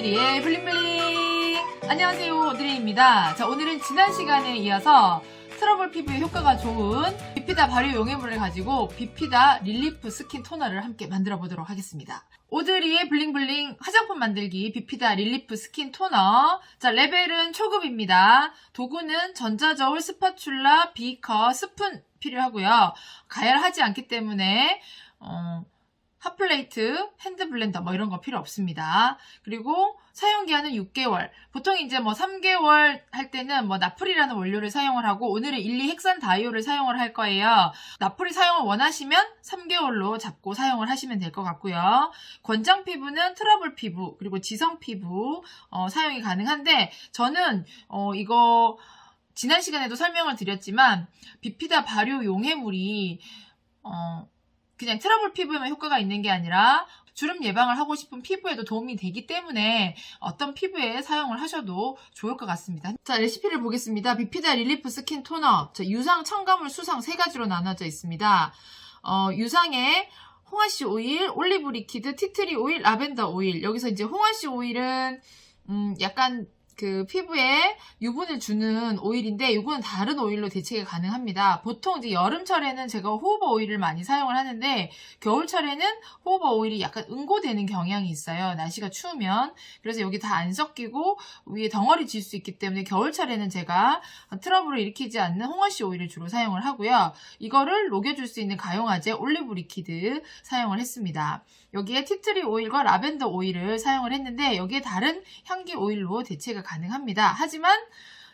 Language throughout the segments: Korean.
오드리의 블링블링. 안녕하세요. 오드리입니다. 자 오늘은 지난 시간에 이어서 트러블 피부에 효과가 좋은 비피다 발효 용해물을 가지고 비피다 릴리프 스킨 토너를 함께 만들어 보도록 하겠습니다. 오드리의 블링블링 화장품 만들기 비피다 릴리프 스킨 토너. 자 레벨은 초급입니다. 도구는 전자저울 스파츌라 비커 스푼 필요하고요. 가열하지 않기 때문에 어, 핫플레이트, 핸드블렌더 뭐 이런 거 필요 없습니다. 그리고 사용기한은 6개월. 보통 이제 뭐 3개월 할 때는 뭐 나풀이라는 원료를 사용을 하고 오늘은 1, 2핵산 다이오를 사용을 할 거예요. 나풀이 사용을 원하시면 3개월로 잡고 사용을 하시면 될 것 같고요. 권장 피부는 트러블 피부 그리고 지성 피부 어, 사용이 가능한데 저는 어, 이거 지난 시간에도 설명을 드렸지만 비피다 발효 용해물이 어, 그냥 트러블 피부에만 효과가 있는 게 아니라 주름 예방을 하고 싶은 피부에도 도움이 되기 때문에 어떤 피부에 사용을 하셔도 좋을 것 같습니다. 자, 레시피를 보겠습니다. 비피다 릴리프 스킨 토너. 자, 유상, 첨가물, 수상 세 가지로 나눠져 있습니다. 어, 유상에 홍화씨 오일, 올리브 리퀴드, 티트리 오일, 라벤더 오일. 여기서 이제 홍화씨 오일은 음, 약간 그 피부에 유분을 주는 오일인데 이거는 다른 오일로 대체가 가능합니다. 보통 이제 여름철에는 제가 호호버 오일을 많이 사용을 하는데 겨울철에는 호호버 오일이 약간 응고되는 경향이 있어요. 날씨가 추우면 그래서 여기 다 안 섞이고 위에 덩어리 질 수 있기 때문에 겨울철에는 제가 트러블을 일으키지 않는 홍화씨 오일을 주로 사용을 하고요. 이거를 녹여줄 수 있는 가용화제 올리브 리퀴드 사용을 했습니다. 여기에 티트리 오일과 라벤더 오일을 사용을 했는데 여기에 다른 향기 오일로 대체가 가능합니다. 하지만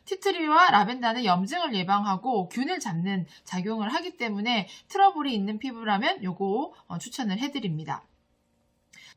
티트리와 라벤더는 염증을 예방하고 균을 잡는 작용을 하기 때문에 트러블이 있는 피부라면 요거 어, 추천을 해드립니다.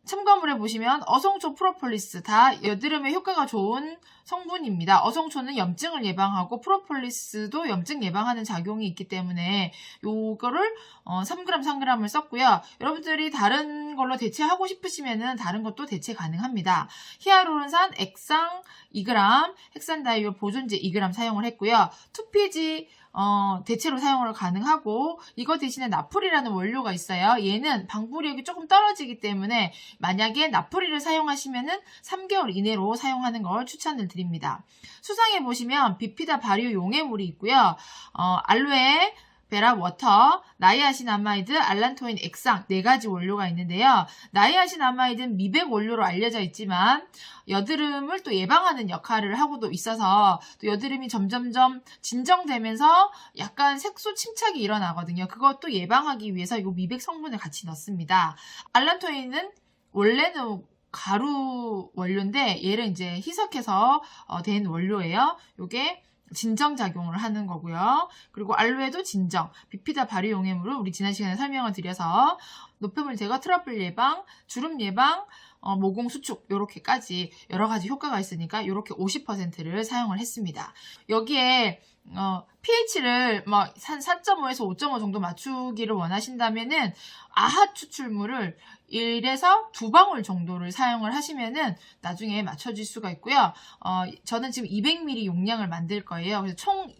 첨가물에 보시면 어성초 프로폴리스 다 여드름에 효과가 좋은 성분입니다. 어성초는 염증을 예방하고 프로폴리스도 염증 예방하는 작용이 있기 때문에 요거를 어, 3g 3g을 썼고요. 여러분들이 다른 걸로 대체하고 싶으시면은 다른 것도 대체 가능합니다. 히아루론산 액상 2g, 헥산다이올 보존제 2g 사용을 했고요. 투피지 어, 대체로 사용을 가능하고 이거 대신에 나풀이라는 원료가 있어요. 얘는 방부력이 조금 떨어지기 때문에 만약에 나풀이를 사용하시면은 3개월 이내로 사용하는 걸 추천을 드립니다. 수상해 보시면 비피다 발효 용해물이 있고요. 어, 알로에 베라 워터, 나이아신아마이드, 알란토인 액상 네 가지 원료가 있는데요. 나이아신아마이드는 미백 원료로 알려져 있지만 여드름을 또 예방하는 역할을 하고도 있어서 또 여드름이 점점점 진정되면서 약간 색소 침착이 일어나거든요. 그것도 예방하기 위해서 이 미백 성분을 같이 넣습니다. 알란토인은 원래는 가루 원료인데 얘를 이제 희석해서 어, 된 원료예요. 요게 진정 작용을 하는 거고요. 그리고 알로에도 진정, 비피다 발효 용해물을 우리 지난 시간에 설명을 드려서 노폐물 제거, 트러블 예방, 주름 예방, 어, 모공 수축 요렇게까지 여러 가지 효과가 있으니까 요렇게 50%를 사용을 했습니다. 여기에 어, pH를 막 한 4.5에서 5.5 정도 맞추기를 원하신다면은 아하 추출물을 1에서 2방울 정도를 사용을 하시면은 나중에 맞춰질 수가 있고요. 어, 저는 지금 200ml 용량을 만들 거예요. 그래서 총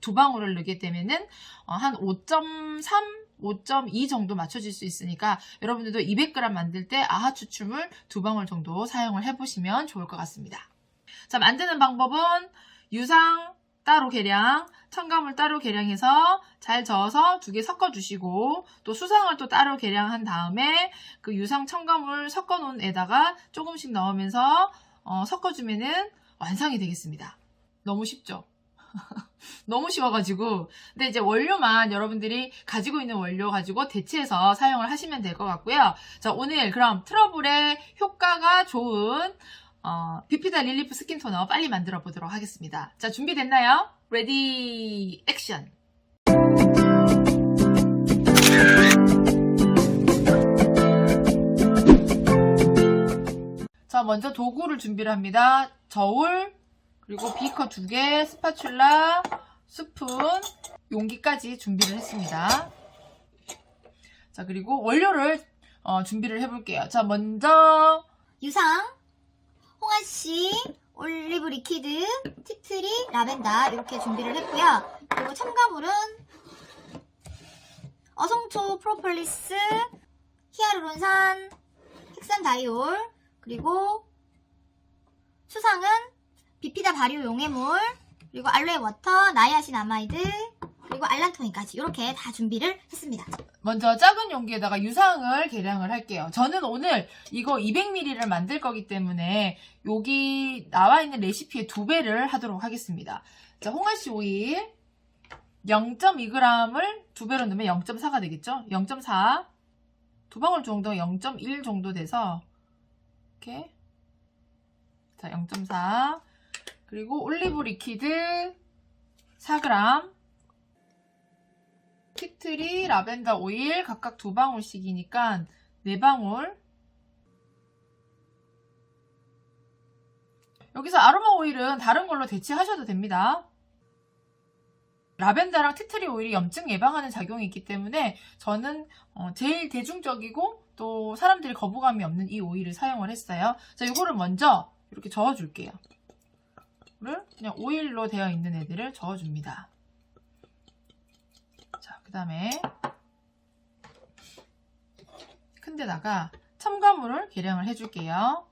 두 방울을 넣게 되면은 어, 한5.3 5.2 정도 맞춰질 수 있으니까 여러분들도 200g 만들 때 아하 추출물 두 방울 정도 사용을 해보시면 좋을 것 같습니다. 자, 만드는 방법은 유상 따로 계량, 첨가물 따로 계량해서 잘 저어서 두 개 섞어주시고 또 수상을 또 따로 계량한 다음에 그 유상 첨가물 섞어놓은 에다가 조금씩 넣으면서 어, 섞어주면은 완성이 되겠습니다. 너무 쉽죠? 너무 쉬워가지고 근데 이제 원료만 여러분들이 가지고 있는 원료 가지고 대체해서 사용을 하시면 될 것 같고요. 자 오늘 그럼 트러블에 효과가 좋은 어, 비피다 릴리프 스킨 토너 빨리 만들어 보도록 하겠습니다. 자 준비됐나요? 레디 액션 자 먼저 도구를 준비를 합니다. 저울 그리고 비커 두 개, 스파츌라, 스푼, 용기까지 준비를 했습니다. 자, 그리고 원료를 어, 준비를 해볼게요. 자, 먼저 유상, 홍아씨, 올리브 리퀴드, 티트리, 라벤더 이렇게 준비를 했고요. 그리고 첨가물은 어성초 프로폴리스, 히아루론산, 헥산다이올, 그리고 수상은 비피다 발효 용해물, 그리고 알로에 워터, 나이아신 아마이드, 그리고 알란토인까지 이렇게 다 준비를 했습니다. 먼저 작은 용기에다가 유상을 계량을 할게요. 저는 오늘 이거 200ml를 만들 거기 때문에 여기 나와 있는 레시피의 두 배를 하도록 하겠습니다. 자, 홍아씨 오일 0.2g을 두 배로 넣으면 0.4가 되겠죠? 0.4. 두 방울 정도 0.1 정도 돼서 이렇게 자, 0.4. 그리고 올리브 리퀴드 4g. 티트리, 라벤더 오일 각각 두 방울씩이니까 네 방울. 여기서 아로마 오일은 다른 걸로 대체하셔도 됩니다. 라벤더랑 티트리 오일이 염증 예방하는 작용이 있기 때문에 저는 어, 제일 대중적이고 또 사람들이 거부감이 없는 이 오일을 사용을 했어요. 자, 이거를 먼저 이렇게 저어줄게요. 그냥 오일로 되어 있는 애들을 저어줍니다. 자, 그 다음에 큰 데다가 첨가물을 계량을 해줄게요.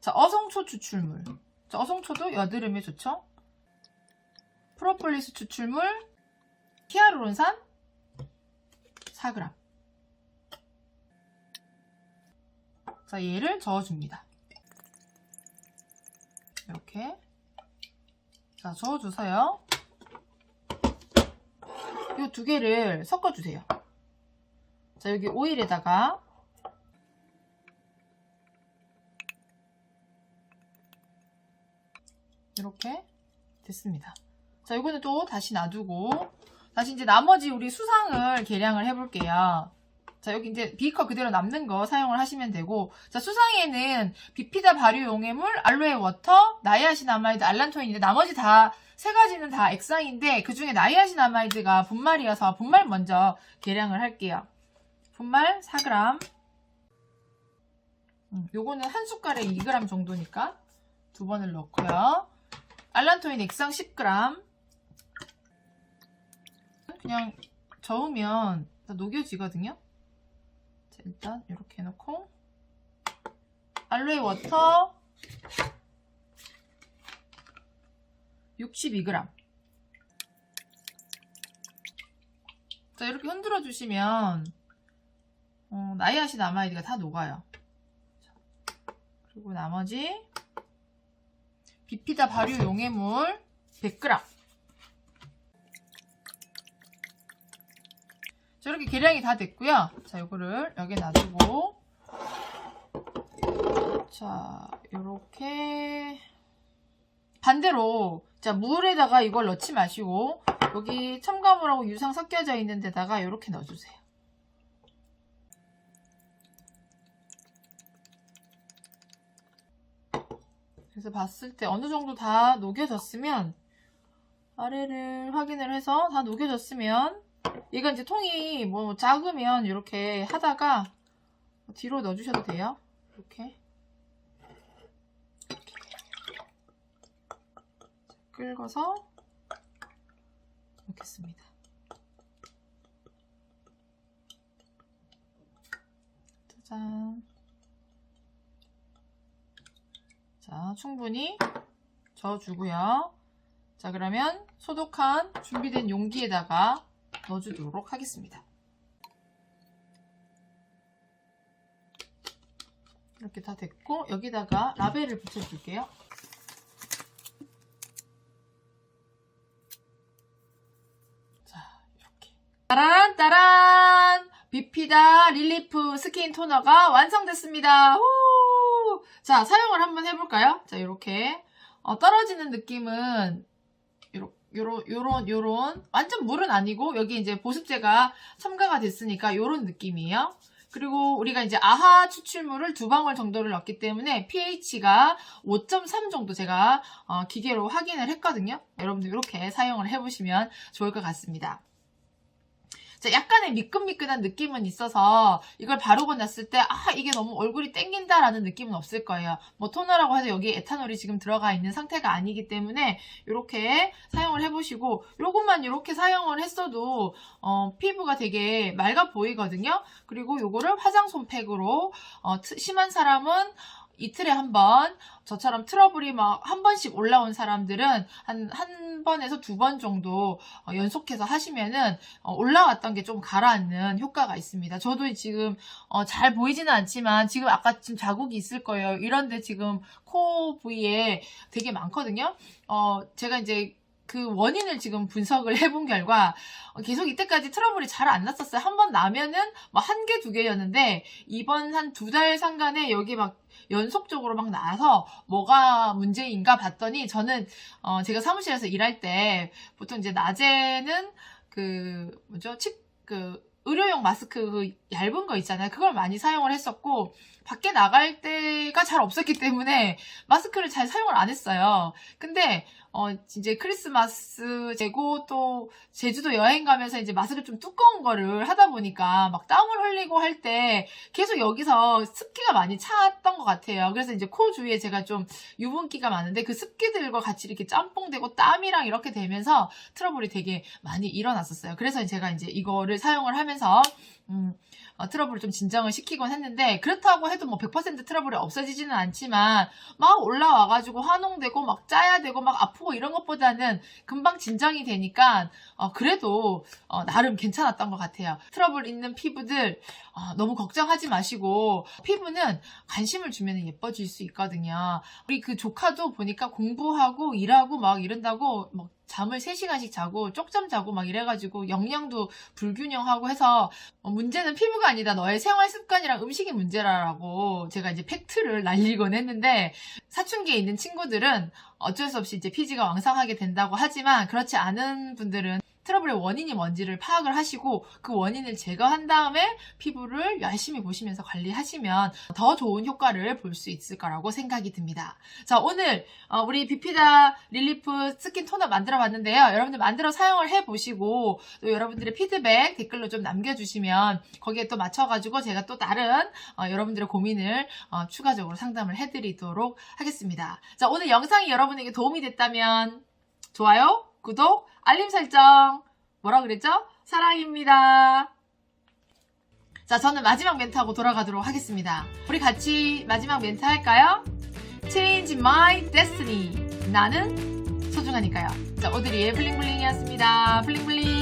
자, 어성초 추출물. 자, 어성초도 여드름에 좋죠? 프로폴리스 추출물, 히아루론산 4g. 자, 얘를 저어줍니다. 이렇게. 자, 저어줘서요. 이 두 개를 섞어주세요. 자, 여기 오일에다가 이렇게 됐습니다. 자, 이거는 또 다시 놔두고 다시 이제 나머지 우리 수상을 계량을 해볼게요. 자, 여기 이제 비커 그대로 남는 거 사용을 하시면 되고 자, 수상에는 비피다 발효 용해물, 알로에 워터, 나이아신아마이드, 알란토인인데 나머지 다 세 가지는 다 액상인데 그 중에 나이아신아마이드가 분말이어서 분말 먼저 계량을 할게요. 분말 4g. 음, 요거는 한 숟갈에 2g 정도니까 두 번을 넣고요. 알란토인 액상 10g. 그냥 저으면 다 녹여지거든요. 자, 일단 이렇게 해놓고 알로에 워터 62g. 자 이렇게 흔들어 주시면 어, 나이아신 아마이드가 다 녹아요. 자, 그리고 나머지 비피다 발효 용해물 100g. 자, 이렇게 계량이 다 됐고요. 자, 요거를 여기 놔두고 자, 요렇게 반대로 자, 물에다가 이걸 넣지 마시고 여기 첨가물하고 유상 섞여져 있는 데다가 이렇게 넣어주세요. 그래서 봤을 때 어느 정도 다 녹여졌으면 아래를 확인을 해서 다 녹여졌으면 얘가 이제 통이 뭐 작으면 이렇게 하다가 뒤로 넣어주셔도 돼요. 이렇게. 긁어서 넣겠습니다. 짜잔. 자, 충분히 저어주고요. 자, 그러면 소독한 준비된 용기에다가 넣어주도록 하겠습니다. 이렇게 다 됐고 여기다가 라벨을 붙여줄게요. 자, 이렇게. 따란 따란 비피다 릴리프 스킨 토너가 완성됐습니다. 후! 자, 사용을 한번 해볼까요? 자, 이렇게 어, 떨어지는 느낌은 요런, 요런, 요런, 완전 물은 아니고, 여기 이제 보습제가 첨가가 됐으니까 요런 느낌이에요. 그리고 우리가 이제 아하 추출물을 두 방울 정도를 넣기 때문에 pH가 5.3 정도 제가 어, 기계로 확인을 했거든요. 여러분들 이렇게 사용을 해보시면 좋을 것 같습니다. 자, 약간의 미끈미끈한 느낌은 있어서 이걸 바르고 났을 때, 아, 이게 너무 얼굴이 땡긴다라는 느낌은 없을 거예요. 뭐 토너라고 해서 여기 에탄올이 지금 들어가 있는 상태가 아니기 때문에 이렇게 사용을 해보시고, 요것만 이렇게 사용을 했어도, 어, 피부가 되게 맑아 보이거든요. 그리고 요거를 화장솜 팩으로, 어, 트- 심한 사람은 이틀에 한 번, 저처럼 트러블이 막 한 번씩 올라온 사람들은 한, 한 번에서 두 번 정도 어, 연속해서 하시면은 어, 올라왔던 게 좀 가라앉는 효과가 있습니다. 저도 지금 어, 잘 보이지는 않지만 지금 아까 지금 자국이 있을 거예요. 이런데 지금 코 부위에 되게 많거든요. 어, 제가 이제 그 원인을 지금 분석을 해본 결과 어, 계속 이때까지 트러블이 잘 안 났었어요. 한 번 나면은 뭐 한 개, 두 개였는데 이번 한 두 달 상간에 여기 막 연속적으로 막 나서 뭐가 문제인가 봤더니 저는 어, 제가 사무실에서 일할 때 보통 이제 낮에는 그 뭐죠? 칩, 그 의료용 마스크 그 얇은 거 있잖아요. 그걸 많이 사용을 했었고 밖에 나갈 때가 잘 없었기 때문에 마스크를 잘 사용을 안 했어요. 근데 어 이제 크리스마스 되고 또 제주도 여행 가면서 이제 마스크 좀 두꺼운 거를 하다 보니까 막 땀을 흘리고 할 때 계속 여기서 습기가 많이 찼던 것 같아요. 그래서 이제 코 주위에 제가 좀 유분기가 많은데 그 습기들과 같이 이렇게 짬뽕되고 땀이랑 이렇게 되면서 트러블이 되게 많이 일어났었어요. 그래서 제가 이제 이거를 사용을 하면서 음, 어, 트러블을 좀 진정을 시키곤 했는데 그렇다고 해도 뭐 100% 트러블이 없어지지는 않지만 막 올라와가지고 화농되고 막 짜야 되고 막 아프고 이런 것보다는 금방 진정이 되니까 어, 그래도 어, 나름 괜찮았던 것 같아요. 트러블 있는 피부들 어, 너무 걱정하지 마시고 피부는 관심을 주면 예뻐질 수 있거든요. 우리 그 조카도 보니까 공부하고 일하고 막 이런다고 막 잠을 3시간씩 자고 쪽잠 자고 막 이래가지고 영양도 불균형하고 해서 어, 문제는 피부가 아니다. 너의 생활 습관이랑 음식이 문제라고 제가 이제 팩트를 날리곤 했는데 사춘기에 있는 친구들은 어쩔 수 없이 이제 피지가 왕성하게 된다고 하지만 그렇지 않은 분들은 트러블의 원인이 뭔지를 파악을 하시고 그 원인을 제거한 다음에 피부를 열심히 보시면서 관리하시면 더 좋은 효과를 볼 수 있을 거라고 생각이 듭니다. 자, 오늘 어, 우리 비피다 릴리프 스킨 토너 만들어 봤는데요. 여러분들 만들어 사용을 해 보시고 또 여러분들의 피드백 댓글로 좀 남겨 주시면 거기에 또 맞춰 가지고 제가 또 다른 어, 여러분들의 고민을 어, 추가적으로 상담을 해 드리도록 하겠습니다. 자, 오늘 영상이 여러분에게 도움이 됐다면 좋아요, 구독, 알림 설정 뭐라 그랬죠? 사랑입니다. 자, 저는 마지막 멘트하고 돌아가도록 하겠습니다. 우리 같이 마지막 멘트 할까요? Change my destiny. 나는 소중하니까요. 자, 오드리의 블링블링이었습니다. 블링블링.